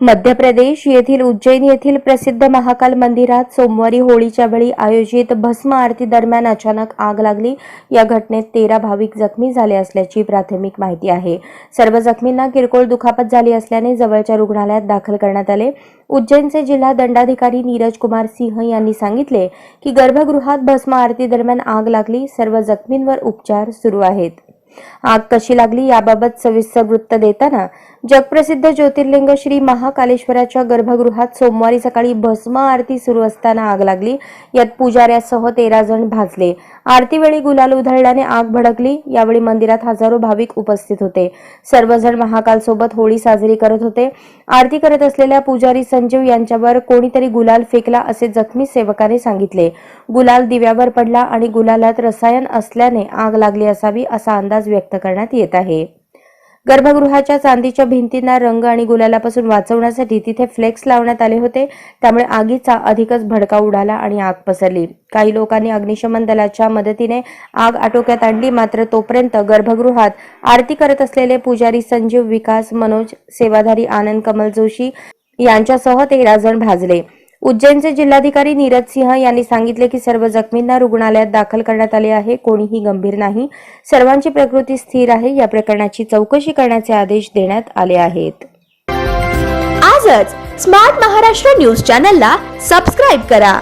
मध्य प्रदेश येथील उज्जैन येथील प्रसिद्ध महाकाल मंदिरात सोमवारी होळीच्या वेळी आयोजित भस्म आरती दरम्यान अचानक आग लागली. या घटनेत तेरा भाविक जखमी झाले असल्याची प्राथमिक माहिती आहे. सर्व जखमींना किरकोळ दुखापत झाली असल्याने जवळच्या रुग्णालयात दाखल करण्यात आले. उज्जैनचे जिल्हा दंडाधिकारी नीरज कुमार सिंह यांनी सांगितले की गर्भगृहात भस्म आरती दरम्यान आग लागली. सर्व जखमींवर उपचार सुरू आहेत. आग कशी लागली याबाबत सविस्तर वृत्त देताना जगप्रसिद्ध ज्योतिर्लिंग श्री महाकालेश्वराच्या गर्भगृहात सोमवारी सकाळी भस्म आरती सुरू असताना आग लागली. यात पुजाऱ्यासह तेरा जण भाजले. आरतीवेळी गुलाल उधळल्याने आग भडकली. यावेळी मंदिरात हजारो भाविक उपस्थित होते. सर्वजण महाकाल सोबत होळी साजरी करत होते. आरती करत असलेल्या पुजारी संजीव यांच्यावर कोणीतरी गुलाल फेकला असे जखमी सेवकाने सांगितले. गुलाल दिव्यावर पडला आणि गुलालात रसायन असल्याने आग लागली असावी असा अंदाज व्यक्त करण्यात येत आहे. गर्भगृहाच्या चांदीच्या भिंतींना रंग आणि गुलालापासून वाचवण्यासाठी तिथे फ्लेक्स लावण्यात आले होते. त्यामुळे आगीचा अधिकच भडका उडाला आणि आग पसरली. काही लोकांनी अग्निशमन दलाच्या मदतीने आग आटोक्यात आणली. मात्र तोपर्यंत गर्भगृहात आरती करत असलेले पुजारी संजीव विकास मनोज सेवाधारी आनंद कमल जोशी यांच्यासह तेरा जण भाजले. उज्जैनचे जिल्हाधिकारी नीरज सिंह यांनी सांगितले की सर्व जखमींना रुग्णालयात दाखल करण्यात आले आहे कोणीही गंभीर नाही. सर्वांची प्रकृती स्थिर आहे या प्रकरणाची चौकशी करण्याचे आदेश देण्यात आले आहेत. आजच स्मार्ट महाराष्ट्र न्यूज चॅनलला सबस्क्राईब करा.